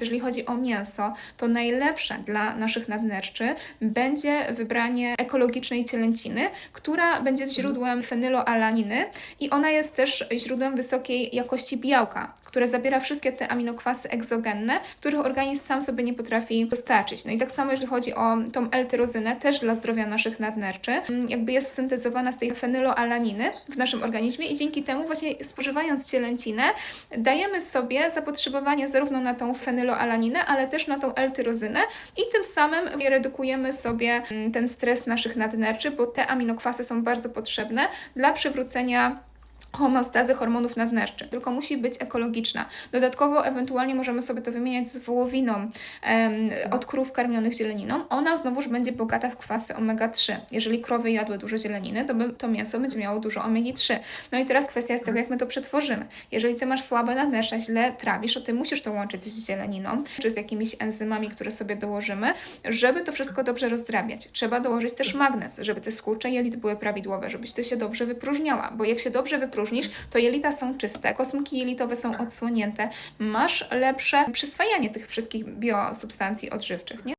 Jeżeli chodzi o mięso, to najlepsze dla naszych nadnerczy będzie wybranie ekologicznej cielęciny, która będzie źródłem fenyloalaniny i ona jest też źródłem wysokiej jakości białka, które zabiera wszystkie te aminokwasy egzogenne, których organizm sam sobie nie potrafi dostarczyć. No i tak samo jeżeli chodzi o tą L-tyrozynę, też dla zdrowia naszych nadnerczy, mm, jakby jest syntezowana z tej fenyloalaniny w naszym organizmie i dzięki temu właśnie spożywając cielęcinę dajemy sobie zapotrzebowanie zarówno na tą fenyloalaninę, ale też na tą L-tyrozynę. I tym samym redukujemy sobie mm, ten stres naszych nadnerczy, bo te aminokwasy są bardzo potrzebne dla przywrócenia homeostazy hormonów nadnerczych, tylko musi być ekologiczna. Dodatkowo ewentualnie możemy sobie to wymieniać z wołowiną od krów karmionych zieleniną. Ona znowuż będzie bogata w kwasy omega-3. Jeżeli krowy jadły dużo zieleniny, to by, to mięso będzie miało dużo omegi-3. No i teraz kwestia jest tego, jak my to przetworzymy. Jeżeli ty masz słabe nadnercza, źle trawisz, to ty musisz to łączyć z zieleniną, czy z jakimiś enzymami, które sobie dołożymy, żeby to wszystko dobrze rozdrabiać. Trzeba dołożyć też magnez, żeby te skurcze jelit były prawidłowe, żebyś ty się dobrze wypróżniała, bo jak się dobrze to jelita są czyste, kosmki jelitowe są odsłonięte, masz lepsze przyswajanie tych wszystkich biosubstancji odżywczych, nie?